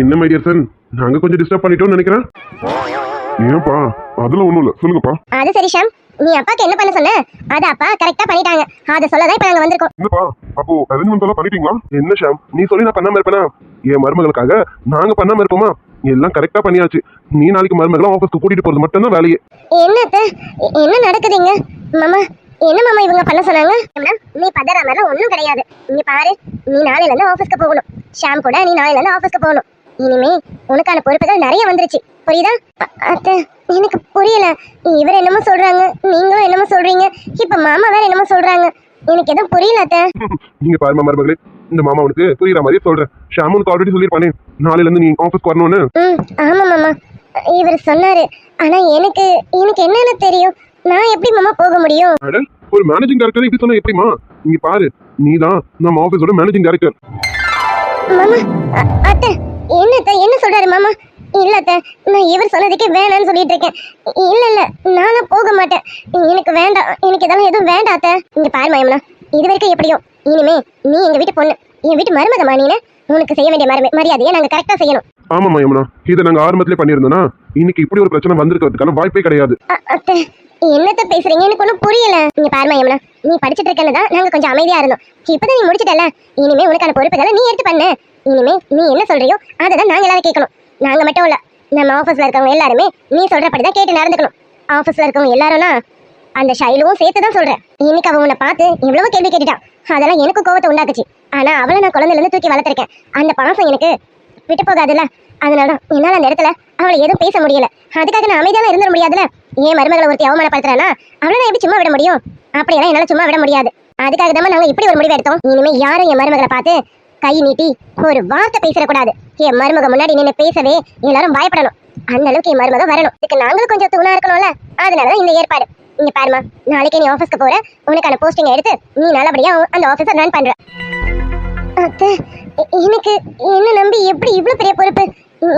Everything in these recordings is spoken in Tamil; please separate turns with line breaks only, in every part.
என்ன மைடியர் சார் நாங்க கொஞ்சம் டிஸ்டர்ப் பண்ணிட்டோம்னு நினைக்கிறேன். ஏன்ப்பா அதெல்லாம் ஒண்ணும் இல்ல. சொல்லுங்கப்பா.
அது சரி ஷாம். நீ அப்பாக்கு என்ன பண்ண சொன்ன? அது அப்பா கரெக்டா பண்ணிட்டாங்க. அதை சொல்லதான் இப்ப நாங்க வந்திருக்கோம்.
என்னப்பா அப்போ அரேஞ்ச்மெண்ட் எல்லாம் பண்ணிட்டீங்களா? என்ன ஷாம்? நீ சொல்லி நான் பண்ணாம இருப்பேனா? என் மருமகளுக்காக நாங்க பண்ணாம இருப்போமா? எல்லாம் கரெக்டா பண்ணியாச்சு. நீ நாளைக்கு மருமகளை ஆஃபீஸ்க்கு கூட்டிட்டு போறது மட்டும் தான் வேலையே
என்னத்த என்ன நடக்குதுங்க? மாமா என்ன மாமா இவங்க பண்ண சொன்னாங்க? நீ பதறாமலாம் ஒண்ணும் கிடையாது. இங்க பாரு நீ நாளையில இருந்து ஆபீஸ்க்கு போகணும். ஷாம் கூட நீ நாளையில இருந்து ஆபீஸ்க்கு போகணும். இனிமே உனக்கான பொறுப்புகள் நிறைய வந்துருச்சு. புரியுதா? அத்தை எனக்கு புரியல. இவர் என்னமோ சொல்றாங்க நீங்களும் என்னமோ சொல்றீங்க இப்ப மாமா வேற என்னமோ சொல்றாங்க. எனக்கு எதுவும் புரியல அத்தை.
நீங்க பாருமா மருமகளே இந்த மாமா உனக்கு புரியுற மாதிரியே சொல்றேன். ஷாம் உனக்கு ஆல்ரெடி சொல்லியிருப்பானே நாளையில இருந்து நீ ஆஃபீஸ்க்கு வரணும்னு.
ஆமா மாமா. இவர் சொன்னாரு ஆனா எனக்கு எனக்கு என்னன்னு தெரியும். நான் எப்படி மாமா போக முடியும்?
ஒரு மேனேஜிங் டைரக்டர் இப்படி சொன்னா எப்படிமா இங்க பாரு நீ தான் நம்ம ஆஃபீஸோட மேனேஜிங் டைரக்டர்
மாமா அத்தை என்ன அத்தை என்ன சொல்றாரு மாமா? இல்ல அத்தை நான் இவர் சொன்னதுக்கே வேணாம்னு சொல்லிட்டு இருக்கேன். இல்ல இல்ல நானும் போக மாட்டேன். எனக்கு வேண்டாம் எனக்கு இதெல்லாம் எதுவும் வேண்டாம் அத்தை. இங்க பாரு மயம்னா இது வரைக்கும் எப்படியோ. இனிமே நீ எங்க வீட்டு பொண்ணு. என் வீட்டு மருமகமா நீனு. உனக்கு செய்ய வேண்டிய மரும மரியாதையை நாங்க கரெக்டா செய்யணும்.
ஆமாமா யமுனா இதை நாங்க ஆரம்பத்திலே பண்ணியிருந்தோம்னா இன்னைக்கு இப்படி ஒரு பிரச்சனை வந்திருக்கிறதுக்கான வாய்ப்பே கிடையாது.
என்னத்த பேசுறீங்க? எனக்கு ஒன்றும் புரியல. நீங்க பாருமா யமுனா நீ படிச்சிட்டு இருக்கன்னு தான் நாங்க கொஞ்சம் அமைதியா இருந்தோம். இப்பதான் நீ முடிச்சிட்டல இனிமே உனக்கான பொறுப்புகளை நீ எடுத்து பண்ணு. இனிமே நீ என்ன சொல்றியோ அதை தான் நாங்க எல்லாரும் கேட்கணும். நாங்க மட்டும் இல்ல நம்ம ஆபீஸ்ல இருக்கவங்க எல்லாருமே நீ சொல்றபடி தான் கேட்டு நடந்துக்கணும். ஆபீஸ்ல இருக்கவங்க எல்லாரும்னா அந்த ஷைலுவும் சேர்த்து தான் சொல்றேன். இன்னைக்கு அவன் உன்னை பார்த்து இவ்வளவு கேள்வி கேட்டுட்டான். அதெல்லாம் எனக்கு கோவத்தை உண்டாக்குச்சு. ஆனா அவளை நான் குழந்தைல இருந்து தூக்கி வளர்த்துருக்கேன். அந்த பாசம் எனக்கு விட்டு போகாதுல்ல. அதனால என்னால அந்த இடத்துல அவளை எதுவும் பேச முடியல. அதுக்காக நான் அமைதியால இருந்துட முடியாதுல்ல. ஏன் மருமகளை ஒருத்தி அவமானப்படுத்துறானா? அவளை நான் எப்படி சும்மா விட முடியும்? அப்படியெல்லாம் என்னால சும்மா விட முடியாது. அதுக்காக தான் நாங்க இப்படி ஒரு முடிவு எடுத்தோம். இனிமே யாரும் என் மருமகளை பார்த்து கை நீட்டி ஒரு வார்த்தை பேசிடக்கூடாது. என் மருமக முன்னாடி நின்று பேசவே எல்லாரும் பயப்படணும். அந்த அளவுக்கு என் மருமக வரணும். இதுக்கு நாங்களும் கொஞ்சம் தூணா இருக்கணும்ல. அதனாலதான் இந்த ஏற்பாடு. இங்க பாருமா நாளைக்கு நீ ஆபீஸ்க்கு போற. உனக்கான போஸ்டிங் எடுத்து நீ நல்லபடியா அந்த ஆஃபீஸை ரன் பண்ற. அத்தை எனக்கு என்ன நம்பி எப்படி இவ்ளோ பெரிய பொறுப்பு?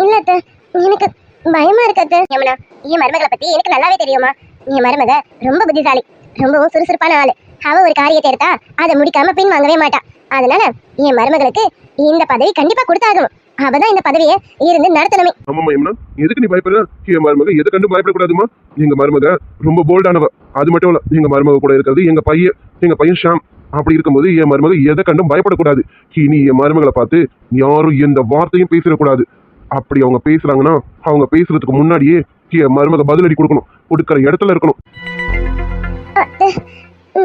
இல்ல அத்தை எனக்கு பயமா இருக்கு அத்தை. யமுனா என் மருமகளை பத்தி எனக்கு நல்லாவே தெரியுமா என் மருமக ரொம்ப புத்திசாலி ரொம்பவும் சுறுசுறுப்பான ஆளு. அவ ஒரு காரியத்தை எடுத்தா அதை முடிக்காம பின் வாங்கவே மாட்டா. அதனால என் மருமகளுக்கு இந்த பதவி கண்டிப்பா கொடுத்தாகணும். அவதான் இந்த பதவியை இருந்து நடத்தணுமே.
ஆமாமா யமுனா எதுக்கு நீ பயப்படுற? என் மருமக எதை கண்டு பயப்படக்கூடாதுமா எங்க மருமக ரொம்ப போல்டானவ அது மட்டும் இல்ல எங்க மருமக கூட இருக்கிறது எங்க பையன் எங்க பையன் ஷாம். அப்படி இருக்கும்போது என் மருமக எதை கண்டும் பயப்படக்கூடாது. இனி என் மருமகளை பார்த்து யாரும் எந்த வார்த்தையும் பேசிடக்கூடாது. அப்படி அவங்க பேசுறாங்கன்னா அவங்க பேசுறதுக்கு முன்னாடியே என் மருமக பதிலடி கொடுக்கணும். கொடுக்கிற இடத்துல இருக்கணும்.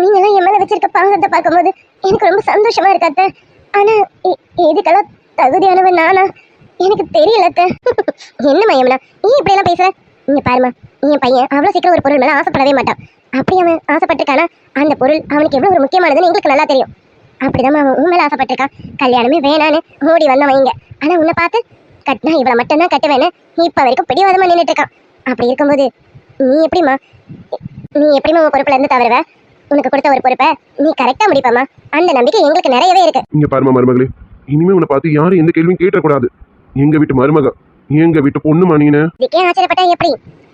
நீங்களாம் என் மேல வச்சிருக்க பாங்கத்தை பார்க்கும்போது எனக்கு ரொம்ப சந்தோஷமா இருக்கு அத்தை. ஆனா இதுக்கெல்லாம் தகுதியானவன் நானா? எனக்கு தெரியல அத்தை. என்ன மையம்னா நீ இப்படி எல்லாம் பேசுற? இங்க பாருமா என் பையன் அவ்வளவு சீக்கிரம் ஒரு பொருள் மேல ஆசைப்படவே மாட்டான். அப்படி அவன் ஆசைப்பட்டிருக்கானா? அந்த பொருள் அவனுக்கு எவ்வளவு ஒரு முக்கியமானதுன்னு எங்களுக்கு நல்லா தெரியும். அப்படிதான் அவன் உண்மையில ஆசைப்பட்டிருக்கான் கல்யாணமே வேணான்னு ஓடி வந்தவன் இங்க. ஆனா உன்னை பார்த்து கட்டினா இவளை மட்டும்தான் கட்டுவேன்னு இப்ப வரைக்கும் பிடிவாதமா நின்னுட்டு இருக்கான். அப்படி இருக்கும்போது நீ எப்படிம்மா? நீ எப்படிம்மா உன் பொறுப்புல இருந்து தவறுவ? உனக்கு கொடுத்த ஒரு பொறுப்பை நீ கரெக்டா முடிப்பமா அந்த நம்பிக்கை எங்களுக்கு நிறையவே இருக்கு.
இங்க பாருமா மருமகளே இனிமே உன்னை பார்த்து யாரும் எந்த கேள்வியும் கேட்டக்கூடாது. எங்க வீட்டு மருமக எங்க வீட்டு பொண்ணுமா நீனு
இதுக்கே ஆச்சரியப்பட்டா எப்படி?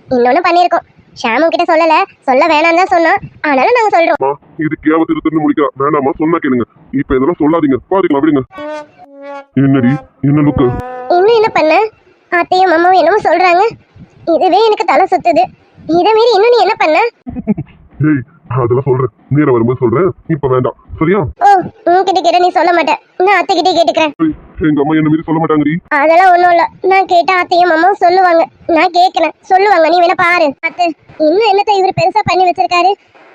இன்னொன்னு பண்ணியிருக்கோம் ஷாமு கிட்ட சொல்லல சொல்ல வேணாம்னு தான் சொன்னோம் ஆனாலும் நாங்க சொல்றோம்.
அம்மா இது கேவ திருத்தன்னு முடிக்கிறா வேணாமா சொன்னா கேளுங்க. இப்ப இதெல்லாம் சொல்லாதீங்க. பாத்துக்கலாம் விடுங்க. என்னடி? என்ன லுக்கு
இன்னும் என்ன பண்ண? அத்தையும் அம்மாவும் என்னமோ சொல்றாங்க. இதுவே எனக்கு தலை சுத்துது. இதை மீறி இன்னும் நீ என்ன பண்ண?
ஏய் அதெல்லாம் சொல்றேன். நேரம் வரும்போது சொல்றேன். இப்ப வேண்டாம். சரியா?
ஓ உன்கிட்ட கேட்ட நீ சொல்ல மாட்டேன் நான் அத்தை கிட்டே கேட்டுக்கிறேன்
எங்க அம்மா என்ன மீறி சொல்ல மாட்டாங்கடி?
அதெல்லாம் ஒண்ணும் இல்ல. நான் கேட்டா அத்தையும் அம்மாவும் சொல்லுவாங்க. நான் கேட்கறேன். சொல்லுவாங்க. நீ வேணா பாரு. அத்தை இன்னும் என்னத்த இவர் பெருசா பண்ணி வச்சிருக்காரு?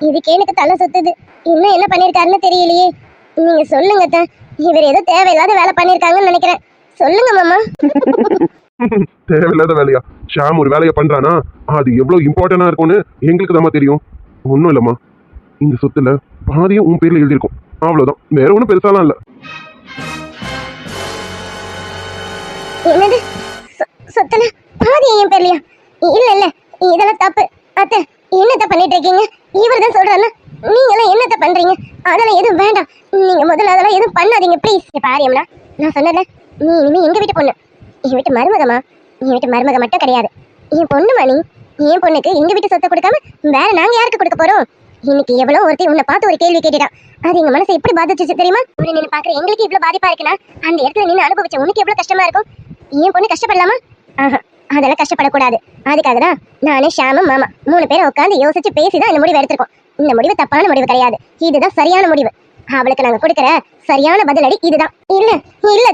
இதுக்கே எனக்கு தலை சுத்துது. இன்னும் என்ன பண்ணிருக்காருன்னு தெரியலையே. நீங்க சொல்லுங்க அத்தை. இவர் ஏதோ தேவையில்லாத வேலை பண்ணிருக்காங்கன்னு நினைக்கிறேன். சொல்லுங்க மாமா.
தேவையில்லாத வேலையா? ஷாம் ஒரு வேலையை பண்றானா? அது எவ்வளவு இம்பார்ட்டண்டா இருக்கும்னு எங்களுக்கு தான் தெரியும். ஒன்றும் இல்லம்மா. இந்த சொத்துல பாதியும் உன் பேர்ல எழுதியிருக்கும். அவ்வளவுதான். வேற ஒன்றும் பெருசாலாம் இல்ல.
என்னது? சொத்துல பாதி என் பேர்லையா? இல்ல இல்ல. இதெல்லாம் தப்பு. அத்தை என்னத்த பண்ணிட்டு இருக்கீங்க? இவர் தான் சொல்றாரு நீங்க எல்லாம் என்னத்த பண்றீங்க? அதெல்லாம் எதுவும் வேண்டாம். நீங்க முதல்ல அதெல்லாம் எதுவும் பண்ணாதீங்க. ப்ளீஸ் பாரியம்னா நான் சொன்னல நீ இனிமே எங்க வீட்டு பொண்ணு? என் வீட்டு மருமகமா என் வீட்டு மருமக மட்டும் கிடையாது. என் பொண்ணுமா நீ என் பொண்ணுக்கு எங்க வீட்டு சொத்தை கொடுக்காம வேற நாங்க யாருக்கு கொடுக்க போறோம்? இன்னைக்கு எவ்வளவு ஒருத்தி உன்னை பார்த்து ஒரு கேள்வி கேட்டுட்டான் அது எங்க மனசை எப்படி பாதிச்சிச்சு தெரியுமா? உன்னை நின்று பாக்குற எங்களுக்கு இவ்வளவு பாதிப்பா இருக்குன்னா அந்த இடத்துல நின்று அனுபவிச்ச உனக்கு எவ்வளவு கஷ்டமா இருக்கும்? என் பொண்ணு கஷ்டப்படலாமா? ஆஹா அதெல்லாம் கஷ்டப்படக்கூடாது. அதுக்காக தான் நானே ஷாமும் மாமா மூணு பேரும் உட்காந்து யோசிச்சு பேசி தான் இந்த முடிவு எடுத்திருக்கோம். இந்த முடிவு தப்பான முடிவு கிடையாது. இதுதான் சரியான முடிவு. அவளுக்கு நாங்க கொடுக்குற சரியான பதிலடி இதுதான். இல்ல இல்லை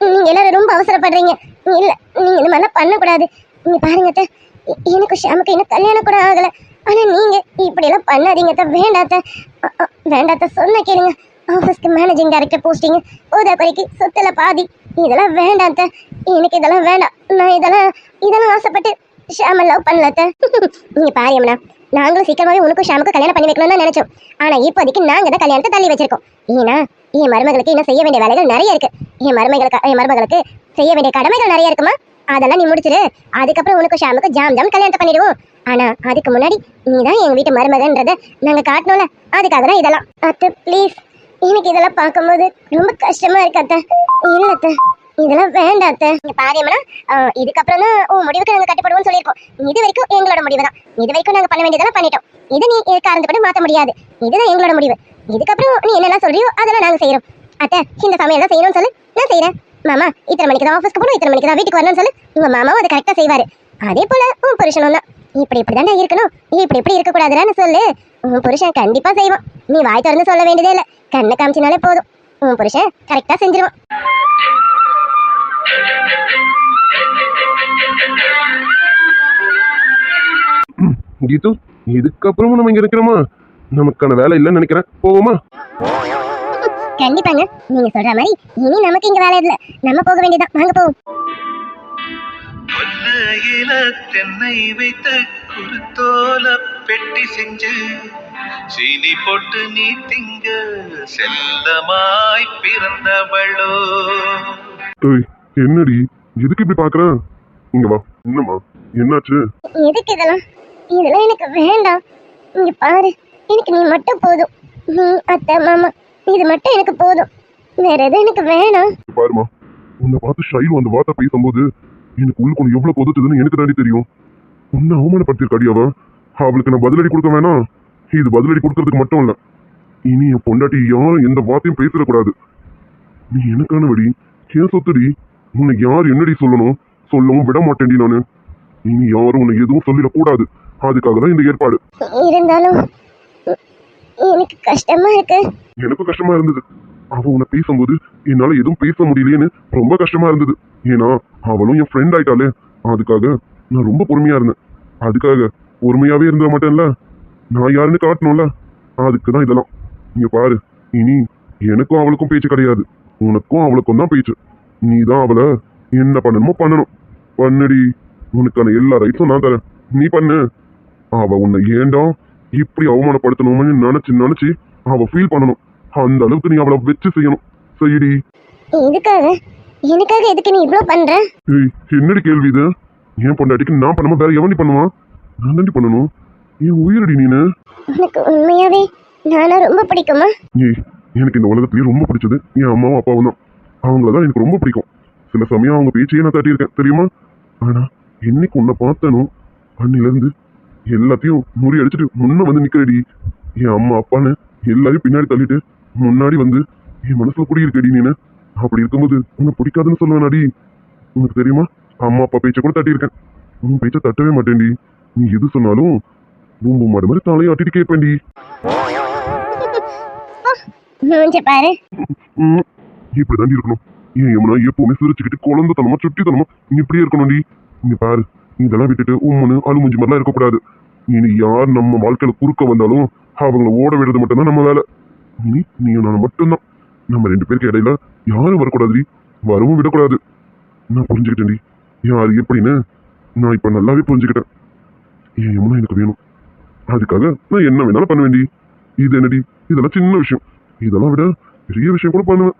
நீங்க எல்லாரும் ரொம்ப அவசரப்படுறீங்க. இல்ல நீங்க இந்த மாதிரிலாம் பண்ணக்கூடாது. நீங்க பாருங்க எனக்கு ஷாமுக்கு இன்னும் கல்யாணம் கூட ஆகல. ஆனா நீங்க இப்படி எல்லாம் பண்ணாதீங்க வேண்டாத்த வேண்டாத்த சொன்ன கேளுங்க. ஆஃபீஸ்க்கு மேனேஜிங் டைரக்டர் போஸ்டிங் உதவிக்கு சொத்துல பாதி. இதெல்லாம் வேண்டாத்த எனக்கு இதெல்லாம் வேண்டாம். நான் இதெல்லாம் இதெல்லாம் ஆசைப்பட்டு ஷாம லவ் பண்ணலத்த நீங்க பாரு நாங்களும் சீக்கிரமாவே உனக்கும் ஷாமுக்கு கல்யாணம் பண்ணி வைக்கணும்னு தான் நினைச்சோம். ஆனா இப்போதைக்கு நாங்க தான் கல்யாணத்தை தள்ளி வச்சிருக்கோம். ஏன்னா என் மருமகளுக்கு இன்னும் செய்ய வேண்டிய வேலைகள் நிறைய இருக்கு. என் மருமகளுக்கு என் மருமகளுக்கு செய்ய வேண்டிய கடமைகள் நிறைய இருக்குமா? அதெல்லாம் நீ முடிச்சிரு. அதுக்கப்புறம் உனக்கு ஷாமுக்கு ஜாம் ஜாம் கல்யாணத்தை பண்ணிடுவோம். ஆனா அதுக்கு முன்னாடி நீ தான் எங்க வீட்டு மருமகன்றத நாங்க காட்டணும்ல. அதுக்காக தான் இதெல்லாம். அத்தை ப்ளீஸ் எனக்கு இதெல்லாம் பார்க்கும்போது ரொம்ப கஷ்டமா இருக்கு அத்தை. இல்ல அத்தை. இதெல்லாம் வேண்டாம் அத்தை. நீங்க பாரியம்னா இதுக்கப்புறம் தான் உன் முடிவுக்கு நாங்க கட்டுப்படுவோம்னு சொல்லியிருக்கோம். இது வரைக்கும் எங்களோட முடிவு தான் இது வரைக்கும் நாங்க பண்ண வேண்டியதெல்லாம் பண்ணிட்டோம். இது நீ காரணப்பட்டு மாத்த முடியாது. இதுதான் எங்களோட முடிவு. இதுக்கப்புறம் நீ என்னெல்லாம் சொல்றியோ அதெல்லாம் நாங்க செய்யறோம் அத்தை இந்த சமையல் தான் செய்யணும்னு சொல்லு. நான் செய்யறேன் மாமா இத்தனை மணிக்கு தான் ஆஃபீஸ்க்கு போகணும். இத்தனை மணிக்கு தான் வீட்டுக்கு வரணும்னு சொல்லு. உங்க மாமாவும் அதை கரெக்டா செய்வாரு. அதே போல உன் புருஷனும் தான். இப்படி இப்படி தானே இருக்கணும். இப்படி இப்படி இருக்க கூடாதுன்னு சொல்லு. உன் புருஷன் கண்டிப்பா செய்வான். நீ வாய் திறந்து சொல்ல வேண்டியதே இல்ல. கண்ணை காமிச்சினாலே போதும். உன் புருஷன் கரெக்டா செஞ்சிருவான்.
கீது இதுக்கப்புறமும் நம்ம இங்க இருக்கிறோமா நமக்கான வேலை இல்லைன்னு நினைக்கிறேன். போவோமா?
கண்டிப்பாங்க. நீங்க சொல்ற மாதிரி இனி நமக்கு இங்க வேலை இல்ல. நம்ம போக வேண்டியதான் வாங்க போவோம்.
தென்னை வைத்த குருத்தோல பெட்டி செஞ்சு சீனி போட்டு நீ திங்க செல்லமாய் பிறந்தவளோ.
என்னடி எதுக்கு இப்படி பாக்குற? இங்க வா என்னம்மா என்னாச்சு?
எதுக்கு இதெல்லாம்? இதெல்லாம் எனக்கு வேண்டாம். இங்க பாரு எனக்கு நீ மட்டும் போதும். நீ அத்தை மாமா இது மட்டும் எனக்கு போதும். வேற எதுவும் எனக்கு வேணாம்.
பாருமா உன்னை பார்த்து ஷைலு அந்த வார்த்தை பேசும்போது எனக்கு உள்ளுக்குள்ள எவ்வளவு கொதிச்சதுன்னு எனக்கு தாண்டி தெரியும். உன்னை அவமானப்படுத்திருக்காடி அவ. அவளுக்கு நான் பதிலடி கொடுக்க வேணாம். இது பதிலடி கொடுக்கறதுக்கு மட்டும் இல்ல. இனி என் பொண்டாட்டி யாரும் எந்த வார்த்தையும் பேசிடக்கூடாது. நீ எனக்கான வழி ஏன் சொத்துடி. உன்னை யார் என்னடி சொல்லணும்? சொல்லவும் விட மாட்டேன்டி நானு. இனி யாரும் உன்னை எதுவும் சொல்லிடக்கூடாது. அதுக்காக தான் இந்த ஏற்பாடு.
இருந்தாலும் எனக்கு கஷ்டமா இருக்கு.
எனக்கும் கஷ்டமா இருந்தது. அவ உன்னை பேசும்போது என்னால எதுவும் பேச முடியலையேன்னு ரொம்ப கஷ்டமா இருந்தது. ஏன்னா அவளும் என் ஃப்ரெண்ட் ஆயிட்டாளே. அதுக்காக நான் ரொம்ப பொறுமையா இருந்தேன். அதுக்காக பொறுமையாவே இருந்துட மாட்டேன்ல? நான் யாருன்னு காட்டணும்ல? அதுக்கு தான் இதெல்லாம். இங்க பாரு. இனி எனக்கும் அவளுக்கும் பேச்சு கிடையாது. உனக்கும் அவளுக்கும் தான் பேச்சு. நீ தான் அவளை என்ன பண்ணணுமோ பண்ணணும். பண்ணுடி. உனக்கான எல்லா ரைட்ஸும் நான் தரேன். நீ பண்ணு. அவ உன்னை ஏண்டா இப்படி அவமானப்படுத்தணும்னு நினைச்சு நினைச்சு அவ ஃபீல் பண்ணணும். அந்த அளவுக்கு நீ அவளை வச்சு செய்யணும். செய்யடி
இதுக்காக எனக்காக எதுக்கு நீ இவ்ளோ பண்ற?
ஏய் என்னடி கேள்வி இது? ஏன் பொண்டாட்டிக்கு நான் பண்ணாம வேற எவனி பண்ணுவான் நான் தாண்டி பண்ணணும். ஏன் உயிரடி நீனு?
உனக்கு உண்மையாவே நானா ரொம்ப பிடிக்குமா?
ஏய் எனக்கு இந்த உலகத்துலயே ரொம்ப பிடிச்சது. என் அம்மாவும் அப்பாவும் தான். அவங்கள தான் எனக்கு ரொம்ப பிடிக்கும். சில சமயம் அவங்க பேச்சையே நான் தட்டியிருக்கேன். தெரியுமா? ஆனா என்னைக்கு உன்னை பார்த்தனோ அன்னிலிருந்து எல்லாத்தையும் முறியடிச்சிட்டு முன்ன வந்து நிக்கிறடி. என் அம்மா அப்பான்னு எல்லாரையும் பின்னாடி தள்ளிட்டு முன்னாடி வந்து என் மனசுல குடியிருக்கடி நீனு. அப்படி இருக்கும்போது உன்னை பிடிக்காதுன்னு சொல்லுவேனாடி. உனக்கு தெரியுமா? அம்மா அப்பா பேச்சை கூட தட்டியிருக்கேன். உன் பேச்சை தட்டவே மாட்டேன்டி. நீ எது சொன்னாலும் பூம்பு மாடு மாதிரி தலையை ஆட்டிட்டு கேட்பேன்டி.
பாரு.
இப்படி இப்படிதாண்டி இருக்கணும். ஏன் யமுனா எப்பவுமே சிரிச்சுக்கிட்டு குழந்தைத்தனமா சுட்டித்தனமா நீ இப்படியே இருக்கணும்டி. நீ பாரு இதெல்லாம் விட்டுட்டு உம்மனு அலுமுஞ்சி மாதிரிலாம் இருக்கக்கூடாது. இனி யார் நம்ம வாழ்க்கையில குறுக்க வந்தாலும் அவங்கள ஓட விடுறது மட்டும்தான் நம்ம வேலை. இனி நீ நான் மட்டும்தான். நம்ம ரெண்டு பேருக்கு இடையில யாரும் வரக்கூடாதுடி. வரவும் விடக்கூடாது. நான் புரிஞ்சுக்கிட்டேன்டி. யார் எப்படின்னு நான் இப்போ நல்லாவே புரிஞ்சுக்கிட்டேன். ஏன் யமுனா எனக்கு வேணும்? அதுக்காக நான் என்ன வேணாலும் பண்ண வேண்டி இது என்னடி? இதெல்லாம் சின்ன விஷயம். இதெல்லாம் விட பெரிய விஷயம் கூட பண்ணுவேன்.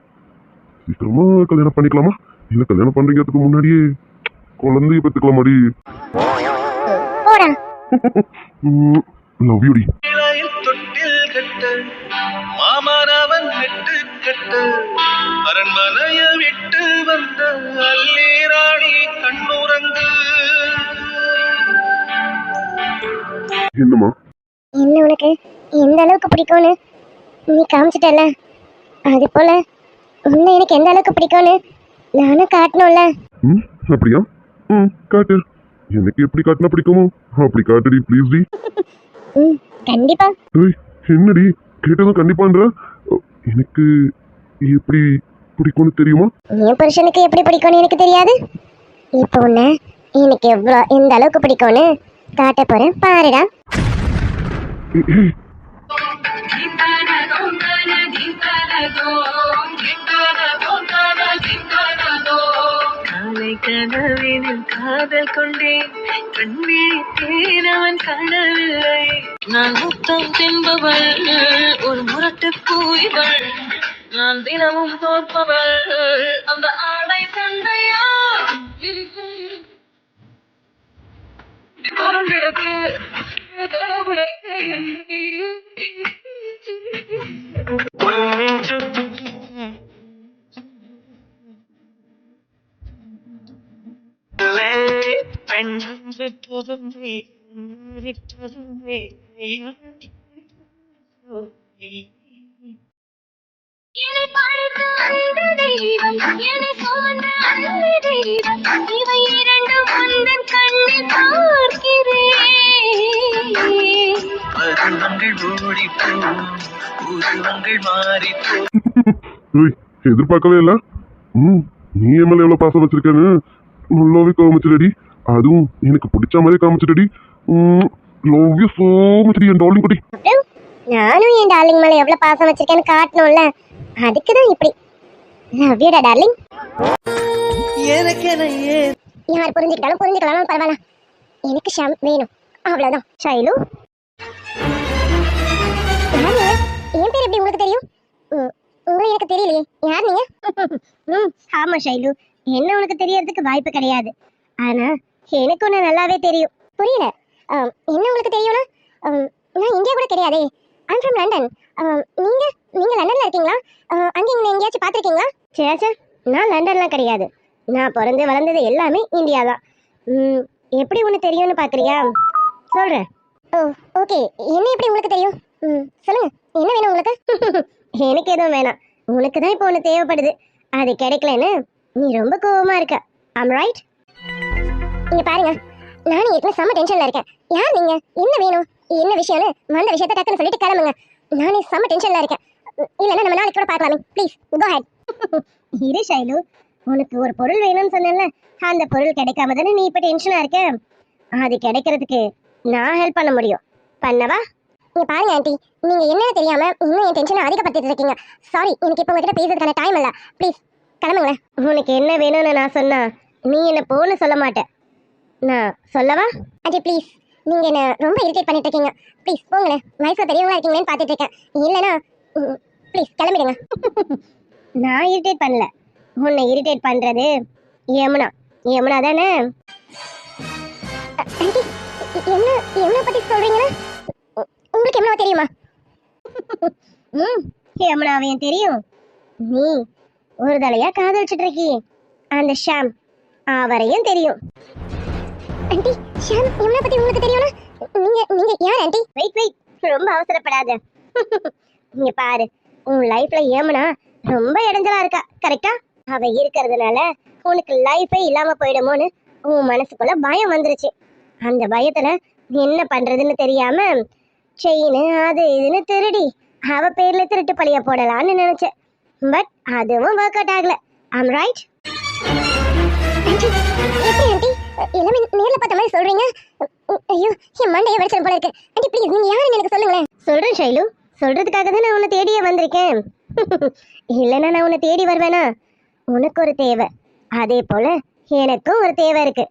சீக்கிரமா கல்யாணம் பண்ணிக்கலாமா? இல்ல கல்யாணம் பண்றதுக்கு முன்னாடியே குழந்தைய பெற்றுக்கலாமாடி
போடா
லவ் யூடி
இலையில் தொட்டில் கட்ட மாமனவன் நெட்டு கட்ட அரண்மனைய விட்டு வந்த அல்லீராணி கண்ணுறங்கு.
என்னம்மா?
என்ன உனக்கு? எந்த அளவுக்கு பிடிக்கும்னு நீ காமிச்சிட்டல அது போல உன்னை எனக்கு எந்த அளவுக்கு பிடிக்கும்னு நானும் காட்டணும்ல
ம் அப்படியா ம் காட்டு எனக்கு எப்படி காட்டினா பிடிக்குமோ அப்படி காட்டுடி ப்ளீஸ் டி
ம் கண்டிப்பா
ஏய் என்னடி கேட்டதும் கண்டிப்பான்ற எனக்கு எப்படி பிடிக்கும்னு தெரியுமா
என் புருஷனுக்கு எப்படி பிடிக்கும்னு எனக்கு தெரியாது இப்போ உன்னை எனக்கு எவ்வளோ எந்த அளவுக்கு பிடிக்கும்னு காட்ட போறேன் பாருடா
ஏய், ஏய்
கனவினில் காதல் கொண்டேன். கண்விழித்தேன் அவன் காணவில்லை நான் முத்தம் தின்பவள் ஒரு முரட்டு பூய்கள் நான் தினமும் தோற்பவள் அந்த ஆடை
என்னை படைத்த அந்த தெய்வம், என்னை சுமந்த அந்த தெய்வம், இவை இரண்டும் உந்தன் கண்ணில் பார்க்கிறேன்.
பருவங்கள் ஓடிப்போ உருவங்கள் மாறிப்போ
ஏய் எதிர்பார்க்கவே இல்ல? நீ மேல எவ்வளவு பாசம் வச்சிருக்கேன்னு. நல்லாவே காமிச்சிடடி அதுவும் எனக்கு பிடிச்ச மாதிரி காமிச்சிடடி லவ் யூ சோ மச் டி என் டார்லிங் குட்டி.
நானும் என் டார்லிங் மேல எவ்வளவு பாசம் வச்சிருக்கேன்னு காட்டணும்ல. அதுக்கு தான் இப்படி. லவ் யூடா டார்லிங்
எனக்கு ஏன்
யார் புரிஞ்சுக்கிட்டாலும் புரிஞ்சுக்கலாம் பரவாயில்ல. எனக்கு ஷாம் வேணும். அவ்வளவுதான். ஷைலு என் பேர் எப்படி உங்களுக்கு தெரியும்? ம், உங்களை எனக்கு தெரியலையே. யார் நீங்க? ஆமா ஷைலு என்ன உனக்கு தெரியறதுக்கு வாய்ப்பு கிடையாது. ஆனா எனக்கு ஒன்று நல்லாவே தெரியும். புரியல? என்ன உங்களுக்கு தெரியும்னா? நான் இங்கே கூட கிடையாதே. ஐம் ஃப்ரம் லண்டன் நீங்க நீங்க லண்டன்ல இருக்கீங்களா? ஆ, அங்க இங்க எங்கேயாச்சும் பார்த்துருக்கீங்களா? சே சே நான் லண்டன்லாம் கிடையாது. நான் பிறந்து வளர்ந்தது எல்லாமே இந்தியா தான். எப்படி ஒன்று தெரியும்னு பார்க்குறியா? சொல்கிறேன் ஓ ஓகே. என்ன எப்படி உங்களுக்கு தெரியும்? ம் சொல்லுங்க. என்ன வேணும் உங்களுக்கு? எனக்கு எதுவும் வேணாம். உனக்கு தான் இப்போ ஒன்று தேவைப்படுது. அது கிடைக்கலன்னு நீ ரொம்ப கோவமா இருக்க. ஆம் ரைட் இங்க பாருங்க. நானும் ஏற்கனவே செம்ம டென்ஷன்ல இருக்கேன். யார் நீங்க? என்ன வேணும்? என்ன விஷயம்னு வந்த விஷயத்த டக்குன்னு சொல்லிட்டு கிளம்புங்க. நானே செம்ம டென்ஷன்ல இருக்கேன். இல்லைன்னா நம்ம நாளைக்கு கூட பார்க்கலாமே. ப்ளீஸ் கோ ஹெட் இரு ஷைலு. உனக்கு ஒரு பொருள் வேணும்னு சொன்னேன்ல. அந்த பொருள் கிடைக்காம தானே நீ இப்போ டென்ஷனாக இருக்க? அது கிடைக்கிறதுக்கு நான் ஹெல்ப் பண்ண முடியும். பண்ணவா? இங்கே பாருங்க ஆண்டி. நீங்க என்னன்னு தெரியாம இன்னும் என் டென்ஷனை அதிகப்படுத்திட்டு இருக்கீங்க. சாரி எனக்கு இப்போ உங்ககிட்ட பேசுறதுக்கான டைம் இல்ல. ப்ளீஸ் கிளம்புங்களேன். உனக்கு என்ன வேணும்னு நான் சொன்னா நீ என்ன போன்னு சொல்ல மாட்டேன் நான் சொல்லவா? அஜய் ப்ளீஸ் நீங்க என்ன ரொம்ப இரிட்டேட் பண்ணிட்டு இருக்கீங்க ப்ளீஸ் போங்களேன். வயசுல பெரியவங்களா இருக்கீங்களேன்னு பார்த்துட்டு இருக்கேன் இல்லைனா ப்ளீஸ் கிளம்பிடுங்க. நான் இரிட்டேட் பண்ணல. உன்னை இரிட்டேட் பண்றது யமுனா. யமுனா தானே? ஆண்டி யமுனா யமுனா பத்தி சொல்றீங்களா? உங்களுக்கு யமுனா தெரியுமா? ம் யமுனாவையும் தெரியும். நீ ஒரு தலையா காதலிச்சிட்டு இருக்கி அந்த ஷாம் அவரையும் தெரியும். ஆண்டி ஷாம் யமுனா பத்தி உங்களுக்கு தெரியும்னா? நீங்க நீங்க யார் ஆண்டி? Wait wait. ரொம்ப அவசரப்படாத. இங்க பாரு உன் லைஃப்ல யமுனா ரொம்ப இடைஞ்சலா இருக்கா கரெக்டா அவ இருக்கிறதுனால உனக்கு லைஃபே இல்லாம போயிடுமோன்னு உன் மனசுக்குள்ள பயம் வந்துருச்சு. அந்த பயத்துல என்ன பண்றதுன்னு தெரியாம செயின் அது இதுன்னு திருடி அவ பேர்ல திருட்டு பழிய போடலாம்னு நினைச்சேன். பட் அதுவும் ஒர்க் அவுட் ஆகல. ஆம் ரைட் எப்படி ஆண்டி எல்லாமே நேர்ல பார்த்த மாதிரி சொல்றீங்க? ஐயோ என் மண்டைய வெடிச்சது போல இருக்கு. ஆண்டி ப்ளீஸ் நீங்க யாருன்னு எனக்கு சொல்லுங்களேன். சொல்றேன் ஷைலு. சொல்றதுக்காக தான் நான் உன்னை தேடியே வந்திருக்கேன். இல்லைன்னா நான் உன்னை தேடி வருவேனா? உனக்கு ஒரு தேவை. அதே போல எனக்கும் ஒரு தேவை இருக்கு.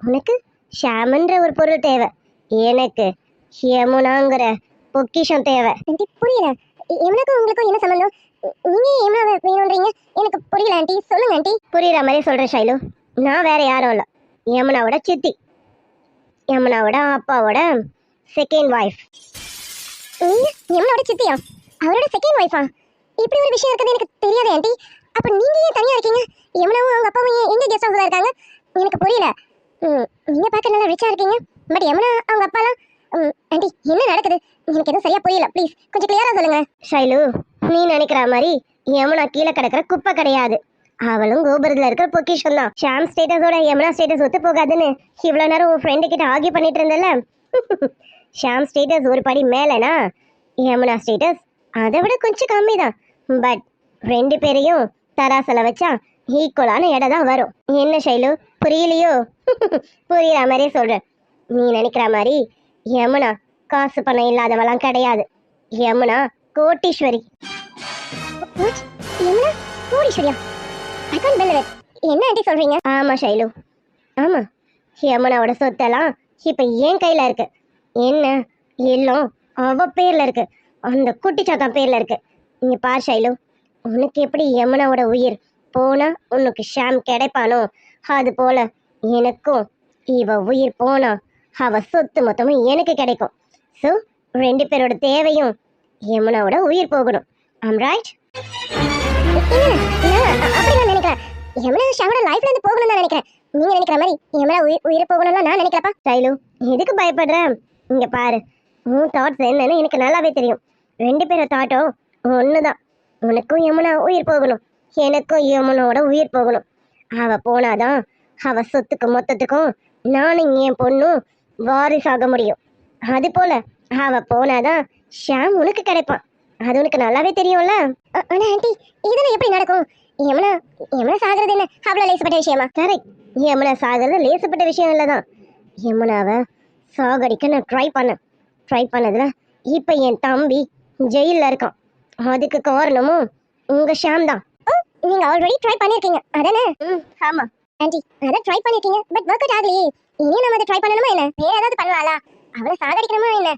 உனக்கு ஷாமன்ற ஒரு பொருள் தேவை. எனக்கு யமுனாங்கிற பொக்கிஷம் தேவை. ஆண்டி புரியல. யமுனாக்கும் உங்களுக்கும் என்ன சம்பந்தம்? நீங்க எவ்வளோ வேணும்ன்றீங்க எனக்கு புரியல ஆண்டி. சொல்லுங்க ஆண்டி. புரியுற மாதிரி சொல்றேன் ஷைலு. நான் வேற யாரும் இல்லை. யமுனாவோட சித்தி. யமுனாவோட அப்பாவோட செகண்ட் ஒய்ஃப் யமுனாவோட சித்தியா? அவரோட செகண்ட் ஒய்ஃபா இப்படி ஒரு விஷயம் இருக்குது எனக்கு தெரியாது ஆண்டி. அப்ப நீங்க ஏன் தனியா இருக்கீங்க? யமுனாவும் அவங்க அப்பாவும் ஏன் எங்க கெஸ்ட் ஹவுஸ்ல இருக்காங்க? எனக்கு புரியல. ம், நீங்க பார்க்க நல்லா ரிச்சா இருக்கீங்க. பட் யமுனா அவங்க அப்பாலாம் ஆண்டி என்ன நடக்குது? எனக்கு எதுவும் சரியா புரியல. ப்ளீஸ் கொஞ்சம் கிளியரா சொல்லுங்க. ஷைலு நீ நினைக்கிற மாதிரி யமுனா கீழே கிடக்குற குப்பை கிடையாது. அவளும் கோபுரத்துல இருக்கிற பொக்கிஷம் தான். ஷாம் ஸ்டேட்டஸோட யமுனா ஸ்டேட்டஸ் ஒத்து போகாதுன்னு இவ்வளோ நேரம் உன் ஃப்ரெண்டு கிட்ட ஆகி பண்ணிட்டு இருந்தல ஷாம் ஸ்டேட்டஸ் ஒரு படி மேலனா யமுனா ஸ்டேட்டஸ் அதை விட கொஞ்சம் கம்மி தான் பட் ரெண்டு பேரையும் தராசில் வச்சா ஈக்குவலான இடம் தான் வரும். என்ன ஷைலு புரியலையோ? புரியுற மாதிரியே சொல்கிறேன் நீ நினைக்கிற மாதிரி யமுனா காசு பணம் இல்லாதவளாம் கிடையாது. யமுனா கோட்டீஸ்வரி. யமுனா கோடீஸ்வரியா ஐ கான் பிலீவ் இட் என்ன ஆண்டி சொல்றீங்க? ஆமா ஷைலு. ஆமா. யமுனாவோட சொத்தெல்லாம் இப்ப என் கையில இருக்கு. என்ன? எல்லாம் அவ பேர்ல இருக்கு. அந்த குட்டி சாத்தான் பேர்ல இருக்கு. இங்க பார் ஷைலு. உனக்கு எப்படி யமுனாவோட உயிர் போனா உனக்கு ஷாம் கிடைப்பானோ? அது போல எனக்கும் இவ உயிர் போனா அவ சொத்து மொத்தமும் எனக்கு கிடைக்கும். ஸோ ரெண்டு பேரோட தேவையும் யமுனாவோட உயிர் போகணும். ஆம் ரைட் யமுனா ஷாமோட லைஃப்ல இருந்து போகணும்னு தான் நினைக்கிறேன். நீங்க நினைக்கிற மாதிரி யமுனா உயிர் உயிர் போகணும்னு நான் நினைக்கிறப்பா. ஷைலு எதுக்கு பயப்படுறேன் இங்க பாரு. உன் தாட்ஸ் என்னன்னு எனக்கு நல்லாவே தெரியும். ரெண்டு பேரோட தாட்டும் ஒண்ணுதான். உனக்கும் யமுனா உயிர் போகணும். எனக்கும் யமுனோட உயிர் போகணும். அவ போனாதான் அவ சொத்துக்கு மொத்தத்துக்கும் நானும் என் பொண்ணும் வாரிசாக முடியும். அது போல அவ போனாதான் ஷாம் உனக்கு கிடைப்பான். அது உனக்கு நல்லாவே தெரியும்ல? ஆனா ஆண்டி இதெல்லாம் எப்படி நடக்கும்? யமுனா யமுனா சாகிறது என்ன? அவ்வளோ லேசப்பட்ட விஷயமா? கரெக்ட் யமுனா சாகிறது லேசப்பட்ட விஷயம் இல்லதான். யமுனாவை சாகடிக்க நான் ட்ரை பண்ணேன். ட்ரை பண்ணதுல இப்போ என் தம்பி ஜெயிலில் இருக்கான். அதுக்கு காரணமும் உங்க ஷாம் தான். நீங்க ஆல்ரெடி ட்ரை பண்ணிருக்கீங்க. அதானே? ம் ஆமா. ஆண்டி அதான் ட்ரை பண்ணிருக்கீங்க பட் ஒர்க் அவுட் ஆகலையே. இனியும் நம்ம அதை ட்ரை பண்ணணுமா என்ன? வேற ஏதாவது பண்ணலாம்ல? அவளை சாகடிக்கணுமா என்ன?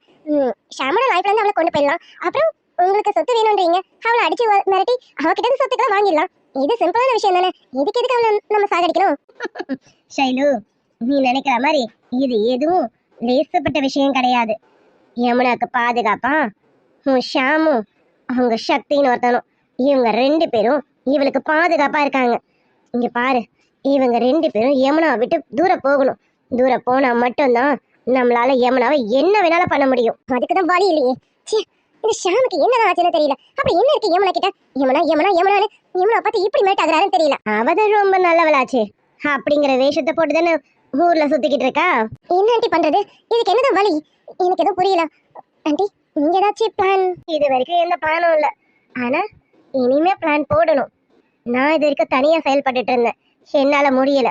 ஷாமோட லைஃப்ல இருந்து அவளை கொண்டு போயிடலாம். அப்புறம் உங்களுக்கு சொத்து வேணும்ன்றீங்க. அவளை அடிச்சு மிரட்டி அவகிட்ட இருந்து சொத்துக்களை வாங்கிடலாம். இது சிம்பிளான விஷயம் தானே. இதுக்கு எதுக்கு அவளை நம்ம சாகடிக்கணும்? ஷைலு நீ நினைக்கிற மாதிரி இது எதுவும் லேசப்பட்ட விஷயம் கிடையாது. யமுனாக்கு பாதுகாப்பா? உன் ஷாமும் அவங்க சக்தின்னு ஒருத்தனும். இவங்க ரெண்டு பேரும் இவளுக்கு பாதுகாப்பா இருக்காங்க. இங்க பாரு இவங்க ரெண்டு பேரும் யமுனாவை விட்டு தூரம் போகணும். தூரம் போனா மட்டும்தான் நம்மளால யமுனாவை என்ன வேணாலும் பண்ண முடியும். அதுக்கு தான் வழி இல்லையே. ச்சே இந்த ஷாமுக்கு என்னதான் ஆச்சுன்னு தெரியல. அப்படி என்ன இருக்கு யமுனா கிட்ட? யமுனா யமுனா யமுனான்னு யமுனா பார்த்து இப்படி மேட் ஆகுறாருன்னு தெரியல. அவதான் ரொம்ப நல்லவளாச்சே. அப்படிங்கிற வேஷத்தை போட்டு தானே ஊர்ல சுத்திக்கிட்டு இருக்கா? என்ன ஆண்டி பண்றது? இதுக்கு என்னதான் வழி? எனக்கு எதுவும் புரியல. ஆண்டி நீங்க ஏதாச்சும் பிளான் இது வரைக்கும் எந்த பிளானும் இல்ல. ஆனா இனிமே பிளான் போடணும். நான் இது வரைக்கும் தனியா செயல்பட்டுட்டு இருந்தேன். என்னால முடியல.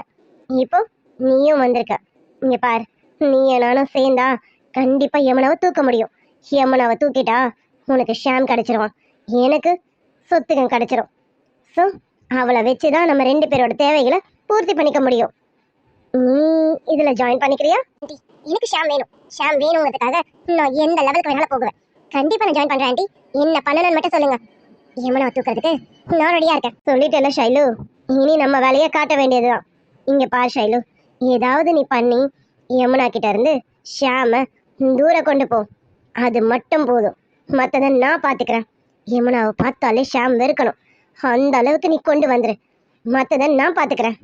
இப்போ நீயும் வந்திருக்க. இங்க பார். நீ நானும் சேர்ந்தா கண்டிப்பா யமுனாவை தூக்க முடியும். ஷியம்மனாவை தூக்கிட்டா உனக்கு ஷாம் கிடைச்சிருவான் எனக்கு சொத்துக்கம் கிடைச்சிரும். ஸோ அவளை வச்சு தான் நம்ம ரெண்டு பேரோட தேவைகளை பூர்த்தி பண்ணிக்க முடியும். நீ இதுல ஜாயின் பண்ணிக்கிறியா? எனக்கு ஷாம் வேணும். ஷாம் வேணுங்கிறதுக்காக நான் எந்த லெவலுக்கு வேணாலும் போகுவேன். கண்டிப்பா நான் ஜாயின் பண்றேன் ஆண்டி. என்ன பண்ணணும்னு மட்டும் சொல்லுங்க. யமுனா தூக்கிறதுக்கு நான் ரெடியா இருக்கேன். சொல்லிட்டேன்ல ஷைலு? இனி நம்ம வேலையை காட்ட வேண்டியதுதான். இங்கே பார் ஷைலு. ஏதாவது நீ பண்ணி யமுனா கிட்ட இருந்து ஷாம தூர கொண்டு போ. அது மட்டும் போதும். மத்ததை நான் பாத்துக்கிறேன் யமுனாவை பார்த்தாலே ஷாம் வெறுக்கணும். அந்த அளவுக்கு நீ கொண்டு வந்துரு. மத்ததை நான் பாத்துக்கிறேன்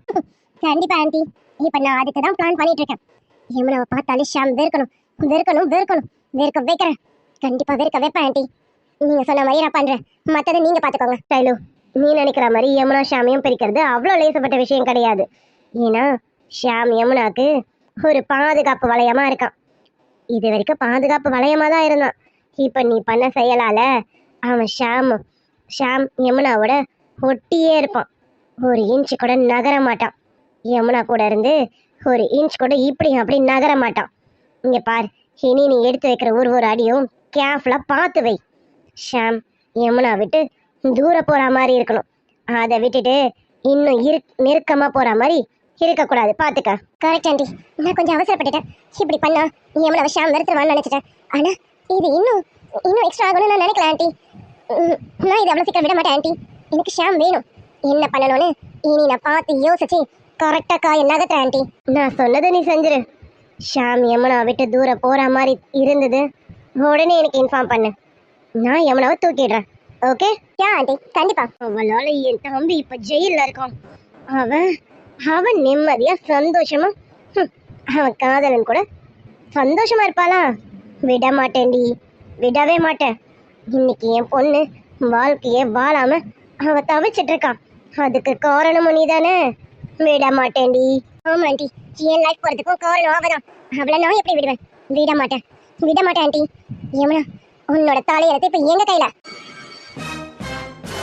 கண்டிப்பா ஆண்டி. இப்ப நான் அதுக்கு தான் பிளான் பண்ணிட்டு இருக்கேன் யமுனாவை பார்த்தாலே ஷாம் வெறுக்கணும். வெறுக்கணும் வெறுக்கணும். வெறுக்க வைக்கிறேன். கண்டிப்பா வெறுக்க வைப்பேன் ஆண்டி. நீங்க சொன்ன மாதிரி நான் பண்றேன். மத்ததை நீங்க பாத்துக்கோங்க டைலு நீ நினைக்கிற மாதிரி யமுனா ஷாமையும் பிரிக்கிறது அவ்வளோ லேசப்பட்ட விஷயம் கிடையாது. ஏன்னா ஷாம் யமுனாக்கு ஒரு பாதுகாப்பு வளையமா இருக்கான். இது வரைக்கும் பாதுகாப்பு வளையமா தான் இருந்தான். இப்ப நீ பண்ண செயலால அவன் ஷாம் ஷாம் யமுனாவோட ஒட்டியே இருப்பான். ஒரு இன்ச் கூட நகர மாட்டான். யமுனா கூட இருந்து ஒரு இன்ச் கூட இப்படி அப்படி நகர மாட்டான். இங்கே பார் இனி நீ எடுத்து வைக்கிற ஒரு ஒரு அடியும் கேர்ஃபுல்லா பார்த்து வை. ஷாம் யமுனா விட்டு தூர போற மாதிரி இருக்கணும். அதை விட்டுட்டு இன்னும் இரு நெருக்கமாக போற மாதிரி இருக்கக்கூடாது. பாத்துக்க. கரெக்ட் ஆண்டி நான் கொஞ்சம் அவசரப்பட்டுட்டேன். இப்படி பண்ணா எவ்வளோ ஷாம் வெறுத்துருவான்னு நினைச்சிட்டேன். ஆனா இது இன்னும் இன்னும் எக்ஸ்ட்ரா ஆகணும்னு நான் நினைக்கல ஆண்டி நான் இது அவ்வளோ சீக்கிரம் விட மாட்டேன் ஆண்டி எனக்கு ஷாம் வேணும். என்ன பண்ணணும்னு இனி நான் பார்த்து யோசிச்சு கரெக்டாக காய நகர்த்துறேன் ஆண்டி நான் சொன்னதை நீ செஞ்சிரு. ஷாம் யமுனா விட்டு தூரம் போற மாதிரி இருந்தது. உடனே எனக்கு இன்ஃபார்ம் பண்ணு. நான் யமுனாவை தூக்கிடுறேன். ஓகே யா ஆண்டி கண்டிப்பா. அவளால என் தம்பி இப்ப ஜெயிலில் இருக்கான். அவன் அவன் நிம்மதியா சந்தோஷமா அவன் காதலன் கூட சந்தோஷமா இருப்பாளா? விட மாட்டேன்டி விடவே மாட்டேன். இன்னைக்கு என் பொண்ணு வாழ்க்கையே வாழாம அவ தவிச்சிட்டு இருக்கான் அதுக்கு காரணமும் நீ தானே விட மாட்டேன்டி ஆமா ஆண்டி. என் லைஃப் போறதுக்கும் காரணம் அவதான். அவளை நான் எப்படி விடுவேன்? விட மாட்டேன் விட மாட்டேன் ஆண்டி. யமுனா உன்னோட தலையெழுத்து இப்ப எங்க கையில?